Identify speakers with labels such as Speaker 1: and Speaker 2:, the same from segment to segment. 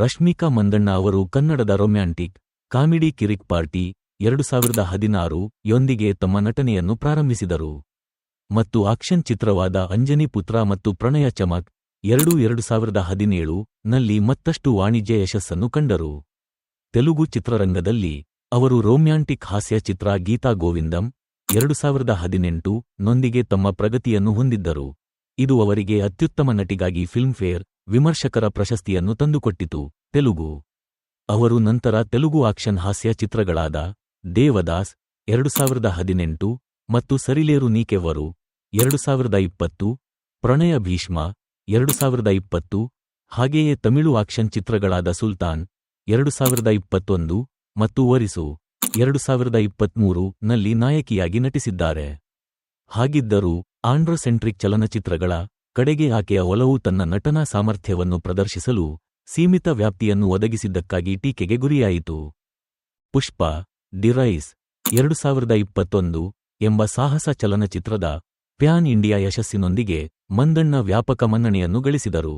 Speaker 1: ರಶ್ಮಿಕಾ ಮಂದಣ್ಣ ಅವರು ಕನ್ನಡದ romantic comedy ಕಿರಿಕ್ party ಎರಡು ಸಾವಿರದ ಹದಿನಾರು ಯೊಂದಿಗೆ ತಮ್ಮ ನಟನೆಯನ್ನು ಪ್ರಾರಂಭಿಸಿದರು. ಮತ್ತು ಆಕ್ಷನ್ ಚಿತ್ರವಾದ ಅಂಜನಿ ಪುತ್ರ ಮತ್ತು ಪ್ರಣಯ ಚಮಕ್ ಎರಡು ಎರಡು ಸಾವಿರದ ಹದಿನೇಳು ನಲ್ಲಿ ಮತ್ತಷ್ಟು ವಾಣಿಜ್ಯ ಯಶಸ್ಸನ್ನು ಕಂಡರು. ತೆಲುಗು ಚಿತ್ರರಂಗದಲ್ಲಿ ಅವರು ರೋಮ್ಯಾಂಟಿಕ್ ಹಾಸ್ಯ ಚಿತ್ರ ಗೀತಾ ಗೋವಿಂದಂ ಎರಡು ಸಾವಿರದ ಹದಿನೆಂಟು ನೊಂದಿಗೆ ತಮ್ಮ ಪ್ರಗತಿಯನ್ನು ಹೊಂದಿದ್ದರು. ಇದು ಅವರಿಗೆ ಅತ್ಯುತ್ತಮ ನಟಿಗಾಗಿ ಫಿಲ್ಮ್ಫೇರ್ ವಿಮರ್ಶಕರ ಪ್ರಶಸ್ತಿಯನ್ನು ತಂದುಕೊಟ್ಟಿತು. ತೆಲುಗು. ಅವರು ನಂತರ ತೆಲುಗು ಆಕ್ಷನ್ ಹಾಸ್ಯ ಚಿತ್ರಗಳಾದ ದೇವದಾಸ್ ಎರಡು ಸಾವಿರದ ಹದಿನೆಂಟು ಮತ್ತು ಸರಿಲೇರು ನೀಕೆವರು ಎರಡು ಸಾವಿರದ ಇಪ್ಪತ್ತು, ಪ್ರಣಯ ಭೀಷ್ಮ ಎರಡು ಸಾವಿರದ ಇಪ್ಪತ್ತು, ಹಾಗೆಯೇ ತಮಿಳು ಆಕ್ಷನ್ ಚಿತ್ರಗಳಾದ ಸುಲ್ತಾನ್ ಎರಡು ಸಾವಿರದ ಇಪ್ಪತ್ತೊಂದು ಮತ್ತು ವರಿಸು ಎರಡು ಸಾವಿರದ ಇಪ್ಪತ್ಮೂರು ನಲ್ಲಿ ನಾಯಕಿಯಾಗಿ ನಟಿಸಿದ್ದಾರೆ. ಹಾಗಿದ್ದರೂ ಆಂಡ್ರೋಸೆಂಟ್ರಿಕ್ ಚಲನಚಿತ್ರಗಳ ಕಡೆಗೆ ಆಕೆಯ ಒಲವು ತನ್ನ ನಟನಾ ಸಾಮರ್ಥ್ಯವನ್ನು ಪ್ರದರ್ಶಿಸಲು ಸೀಮಿತ ವ್ಯಾಪ್ತಿಯನ್ನು ಒದಗಿಸಿದ್ದಕ್ಕಾಗಿ ಟೀಕೆಗೆ ಗುರಿಯಾಯಿತು. ಪುಷ್ಪ ಡಿರೈಸ್ ಎರಡು ಸಾವಿರದ ಇಪ್ಪತ್ತೊಂದು ಎಂಬ ಸಾಹಸ ಚಲನಚಿತ್ರದ ಪ್ಯಾನ್ ಇಂಡಿಯಾ ಯಶಸ್ಸಿನೊಂದಿಗೆ ಮಂದಣ್ಣ ವ್ಯಾಪಕ ಮನ್ನಣೆಯನ್ನು ಗಳಿಸಿದರು.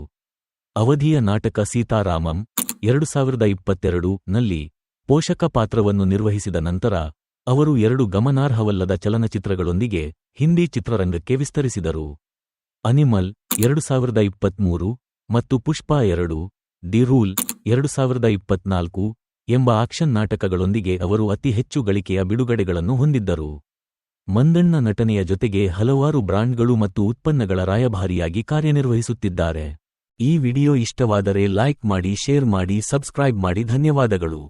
Speaker 1: ಅವಧಿಯ ನಾಟಕ ಸೀತಾರಾಮಂ ಎರಡು ಸಾವಿರದ ಇಪ್ಪತ್ತೆರಡು ನಲ್ಲಿ ಪೋಷಕ ಪಾತ್ರವನ್ನು ನಿರ್ವಹಿಸಿದ ನಂತರ ಅವರು ಎರಡು ಗಮನಾರ್ಹವಲ್ಲದ ಚಲನಚಿತ್ರಗಳೊಂದಿಗೆ ಹಿಂದಿ ಚಿತ್ರರಂಗಕ್ಕೆ ವಿಸ್ತರಿಸಿದರು. ಅನಿಮಲ್ ಎರಡು ಸಾವಿರದ ಇಪ್ಪತ್ಮೂರು ಮತ್ತು ಪುಷ್ಪ ಎರಡು, ದಿ ರೂಲ್ ಎರಡು ಸಾವಿರದ ಇಪ್ಪತ್ನಾಲ್ಕು ಎಂಬ ಆಕ್ಷನ್ ನಾಟಕಗಳೊಂದಿಗೆ ಅವರು ಅತಿ ಹೆಚ್ಚು ಗಳಿಕೆಯ ಬಿಡುಗಡೆಗಳನ್ನು ಹೊಂದಿದ್ದರು. ಮಂದಣ್ಣ ನಟನೆಯ ಜೊತೆಗೆ ಹಲವಾರು ಬ್ರಾಂಡ್ಗಳು ಮತ್ತು ಉತ್ಪನ್ನಗಳ ರಾಯಭಾರಿಯಾಗಿ ಕಾರ್ಯನಿರ್ವಹಿಸುತ್ತಿದ್ದಾರೆ. ಈ ವಿಡಿಯೋ ಇಷ್ಟವಾದರೆ ಲೈಕ್ ಮಾಡಿ, ಶೇರ್ ಮಾಡಿ, ಸಬ್ಸ್ಕ್ರೈಬ್ ಮಾಡಿ ಧನ್ಯವಾದಗಳು.